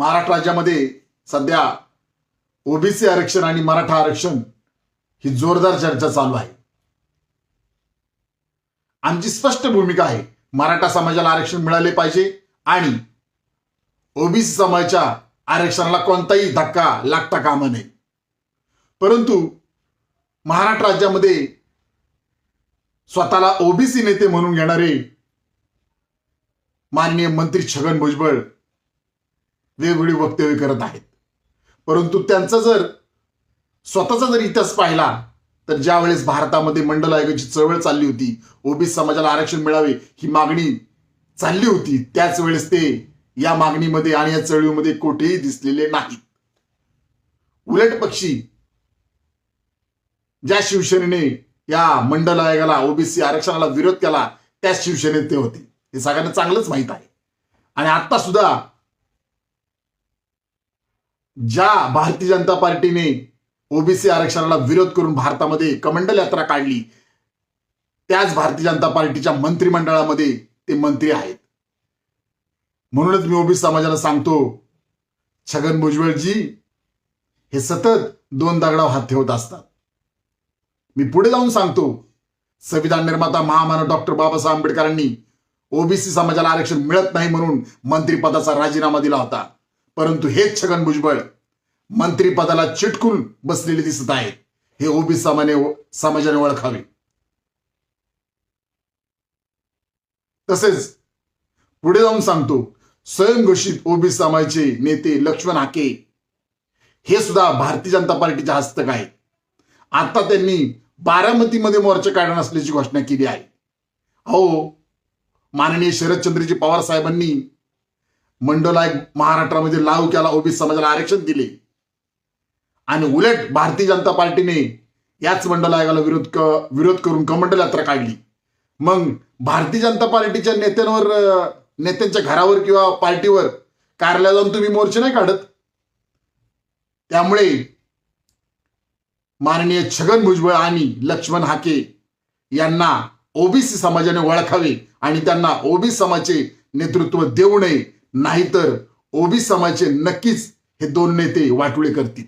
महाराष्ट्र राज्यामध्ये सध्या ओबीसी आरक्षण आणि मराठा आरक्षण ही जोरदार चर्चा चालू आहे. आमची स्पष्ट भूमिका आहे मराठा समाजाला आरक्षण मिळाले पाहिजे आणि ओबीसी समाजाच्या आरक्षणाला कोणताही धक्का लागता कामा नये. परंतु महाराष्ट्र राज्यामध्ये स्वतःला ओबीसी नेते म्हणून घेणारे माननीय मंत्री छगन भुजबळ वेगवेगळी वक्तव्य करत आहेत. परंतु त्यांचा जर स्वतःचा जर इतिहास पाहिला तर ज्या वेळेस भारतामध्ये मंडल आयोगाची चळवळ चालली होती ओबीसी समाजाला आरक्षण मिळावे ही मागणी चालली होती त्याच वेळेस ते या मागणीमध्ये आणि या चळवळीमध्ये कुठेही दिसलेले नाहीत. उलट पक्षी ज्या शिवसेनेने या मंडल आयोगाला ओबीसी आरक्षणाला विरोध केला त्याच शिवसेनेत ते होते. हे सगळ्यांना चांगलंच माहीत आहे. आणि आता सुद्धा ज्या भारतीय जनता पार्टीने ओबीसी आरक्षणाला विरोध करून भारतामध्ये कमंडल यात्रा काढली त्याच भारतीय जनता पार्टीच्या मंत्रिमंडळामध्ये ते मंत्री आहेत. म्हणूनच मी ओबीसी समाजाला सांगतो छगन भुजबळजी हे सतत दोन दगडावर हात ठेवत असतात. मी पुढे जाऊन सांगतो संविधान निर्माता महामानव डॉक्टर बाबासाहेब आंबेडकरांनी ओबीसी समाजाला आरक्षण मिळत नाही म्हणून मंत्रिपदाचा राजीनामा दिला होता. परंतु हेच छगन भुजबळ मंत्रीपदाला चिटकून बसलेले दिसत आहेत. हे ओबीसी समाने समाजाने ओळखावे. तसेच पुढे जाऊन सांगतो स्वयंघोषित ओबीसी समाजाचे नेते लक्ष्मण हाके हे सुद्धा भारतीय जनता पार्टीचे हस्तक आहेत. आता त्यांनी बारामतीमध्ये मोर्चा काढणार असल्याची घोषणा केली आहे. अहो माननीय शरदचंद्रजी पवार साहेबांनी मंडल महाराष्ट्रामध्ये लागू केला ओबीसी समाजाला आरक्षण दिले. आणि उलट भारतीय जनता पार्टीने याच मंडल आयोगाला विरोध क- विरोध करून कमंडल यात्रा काढली. मग भारतीय जनता पार्टीच्या नेत्यांवर नेत्यांच्या घरावर किंवा पार्टीवर कार्यालयात जाऊन तुम्ही मोर्चे नाही काढत? त्यामुळे माननीय छगन भुजबळ आणि लक्ष्मण हाके यांना ओबीसी समाजाने ओळखावे आणि त्यांना ओबीसी समाजाचे नेतृत्व देऊ नये नाहीतर ओबी समाजाचे नक्कीच हे दोन नेते वाटोळे करतील.